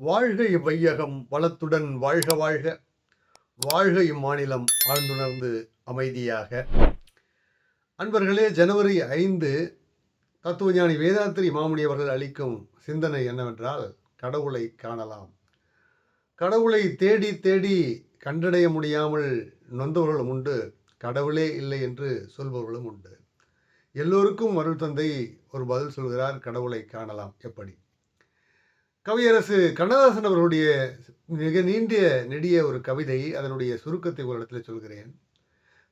வாழ்க இவ்வையகம் வளத்துடன் வாழ்க வாழ்க. வாழ்க இம்மாநிலம் ஆழ்ந்துணர்ந்து அமைதியாக. அன்பர்களே ஜனவரி ஐந்து தத்துவஞானி வேதாத்திரி மாமுனி அவர்கள் அளிக்கும் சிந்தனை என்னவென்றால் கடவுளை காணலாம். கடவுளை தேடி தேடி கண்டடைய முடியாமல் நொந்தவர்களும் உண்டு. கடவுளே இல்லை என்று சொல்பவர்களும் உண்டு. எல்லோருக்கும் அருள் தந்தை ஒரு பதில் சொல்கிறார் கடவுளை காணலாம். எப்படி? கவியரசு கண்ணதாசன் அவர்களுடைய மிக நீண்டிய நெடிய ஒரு கவிதை அதனுடைய சுருக்கத்தை ஒரு இடத்துல சொல்கிறேன்.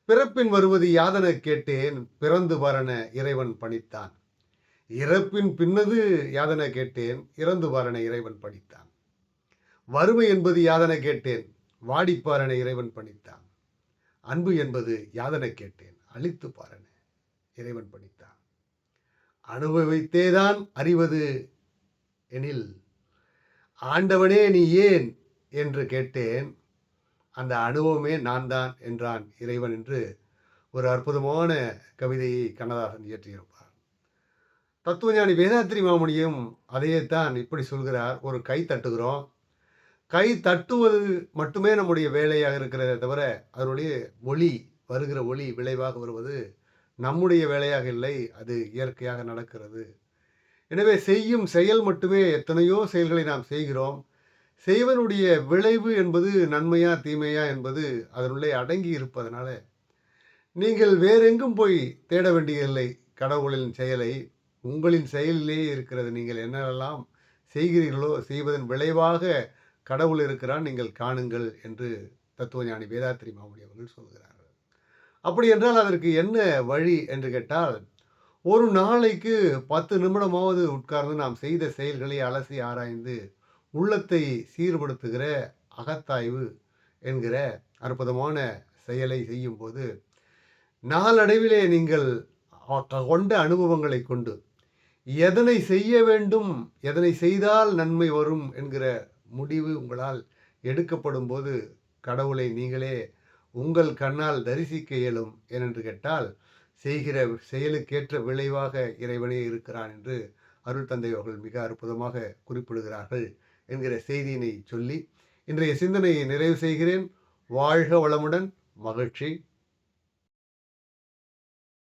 பிறப்பின் வருவது யாதன கேட்டேன் பிறந்து வரன இறைவன் பணித்தான். இறப்பின் பின்னது யாதன கேட்டேன் இறந்து வரன இறைவன் பணித்தான். வறுமை என்பது யாதன கேட்டேன் வாடிப்பாரன இறைவன் பணித்தான். அன்பு என்பது யாதன கேட்டேன் அழித்து பாரன இறைவன் பணித்தான். அனுபவித்தேதான் அறிவது எனில் ஆண்டவனே நீ ஏன் என்று கேட்டேன். அந்த அனுபவமே நான் தான் என்றான் இறைவன் என்று ஒரு அற்புதமான கவிதையை கண்ணதாசன் இயற்றியிருப்பார். தத்துவஞானி வேதாத்திரி மாமுனியும் அதையே தான் இப்படி சொல்கிறார். ஒரு கை தட்டுகிறோம். கை தட்டுவது மட்டுமே நம்முடைய வேலையாக இருக்கிறதே தவிர அதனுடைய ஒளி வருகிற ஒளி விளைவாக வருவது நம்முடைய வேலையாக இல்லை. அது இயற்கையாக நடக்கிறது. எனவே செய்யும் செயல் மட்டுமே எத்தனையோ செயல்களை நாம் செய்கிறோம். செய்வனுடைய விளைவு என்பது நன்மையா தீமையா என்பது அதனுள்ளே அடங்கி இருப்பதனால நீங்கள் வேறெங்கும் போய் தேட வேண்டியதில்லை. கடவுளின் செயலை உங்களின் செயலிலேயே இருக்கிறது. நீங்கள் என்னெல்லாம் செய்கிறீர்களோ செய்வதன் விளைவாக கடவுள் இருக்கிறான் நீங்கள் காணுங்கள் என்று தத்துவஞானி வேதாத்திரி மாமுடி அவர்கள் சொல்கிறார்கள். அப்படி என்றால் அதற்கு என்ன வழி என்று கேட்டால் ஒரு நாளைக்கு பத்து நிமிடமாவது உட்கார்ந்து நாம் செய்த செயல்களை அலசி ஆராய்ந்து உள்ளத்தை சீர்படுத்துகிற அகத்தாய்வு என்கிற அற்புதமான செயலை செய்யும்போது நாளடைவிலே நீங்கள் கொண்ட அனுபவங்களை கொண்டு எதனை செய்ய வேண்டும் எதனை செய்தால் நன்மை வரும் என்கிற முடிவு உங்களால் எடுக்கப்படும் போது கடவுளை நீங்களே உங்கள் கண்ணால் தரிசிக்க இயலும் ஏனென்று கேட்டால் செய்கிற செயலுக்கேற்ற விளைவாக இறைவனே இருக்கிறான் என்று அருள் தந்தை அவர்கள் மிக அற்புதமாக குறிப்பிடுகிறார்கள் என்கிற செய்தியினை சொல்லி இன்றைய சிந்தனையை நிறைவு செய்கிறேன். வாழ்க வளமுடன் மகிழ்ச்சி.